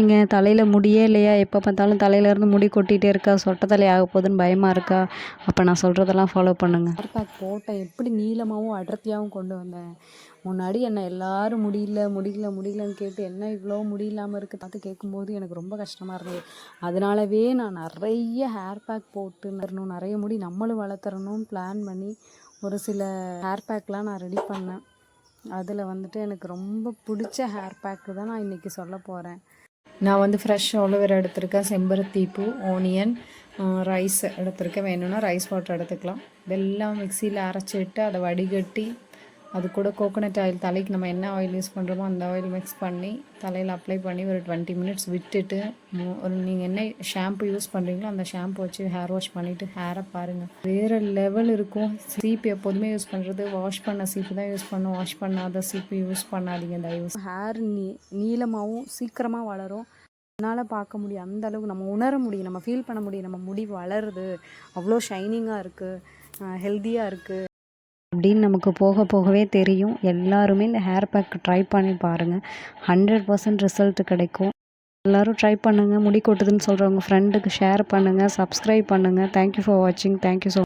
நீங்கள் தலையில் முடியே இல்லையா? எப்போ பார்த்தாலும் தலையிலேருந்து முடி கொட்டிகிட்டே இருக்கா? சொட்ட தலை ஆக போகுதுன்னு பயமாக இருக்கா? அப்போ நான் சொல்கிறதெல்லாம் ஃபாலோ பண்ணுங்கள் ஹேர் பேக் போட்டேன் எப்படி நீளமாகவும் அடர்த்தியாகவும் கொண்டு வந்தேன். முன்னாடி என்ன எல்லாரும் முடியல முடியல முடியலன்னு கேட்டு என்ன இவ்வளோ முடியலாமல் இருக்குது பார்த்து கேட்கும்போது எனக்கு ரொம்ப கஷ்டமாக இருந்தது. அதனாலவே நான் நிறைய ஹேர் பேக் போட்டு வரணும் நிறைய முடி நம்மளும் வளர்த்துறணும் பிளான் பண்ணி ஒரு சில ஹேர் பேக்லாம் நான் ரெடி பண்ணேன். அதில் வந்துட்டு எனக்கு ரொம்ப பிடிச்ச ஹேர் பேக்கு தான் நான் இன்றைக்கி சொல்ல போகிறேன் நான் வந்து ஃப்ரெஷ் ஆலோவேரா எடுத்திருக்கேன். செம்பருத்தி பூ ஓனியன் ரைஸ் எடுத்திருக்கேன். வேணும்னா ரைஸ் வாட்டர் எடுத்துக்கலாம். இதெல்லாம் மிக்சியில் அரைச்சிட்டு அதை வடிகட்டி அது கூட கோகோனட் ஆயில் தலைக்கு நம்ம என்ன ஆயில் யூஸ் பண்ணுறோமோ அந்த ஆயில் மிக்ஸ் பண்ணி தலையில் அப்ளை பண்ணி ஒரு டுவெண்ட்டி மினிட்ஸ் விட்டுட்டு ஒரு நீங்கள் என்ன ஷாம்பு யூஸ் பண்ணுறீங்களோ அந்த ஷாம்பு வச்சு ஹேர் வாஷ் பண்ணிவிட்டு ஹேரை பாருங்கள் வேறு லெவல் இருக்கும். சீப்பு எப்போதுமே யூஸ் பண்ணுறது வாஷ் பண்ண சீப்பு தான் யூஸ் பண்ணும். வாஷ் பண்ணாத சீப்பு யூஸ் பண்ணாதீங்க தயவு ஹேர் நீ நீளமாகவும் சீக்கிரமாக வளரும். என்னால் பார்க்க முடியும் அந்த அளவுக்கு நம்ம உணர முடியும். நம்ம ஃபீல் பண்ண முடியும். நம்ம முடி வளருது. அவ்வளோ ஷைனிங்காக இருக்குது ஹெல்த்தியாக இருக்குது அப்படின்னு நமக்கு போக போகவே தெரியும். எல்லாருமே இந்த ஹேர் பேக் ட்ரை பண்ணி பாருங்கள் ஹண்ட்ரட் பர்சன்ட் ரிசல்ட் கிடைக்கும். எல்லோரும் ட்ரை பண்ணுங்கள் முடி கொட்டுதுன்னு சொல்கிறவங்க ஃப்ரெண்டுக்கு ஷேர் பண்ணுங்கள் சப்ஸ்கிரைப் பண்ணுங்கள் தேங்க்யூ ஃபார் வாட்சிங் தேங்க்யூ ஸோ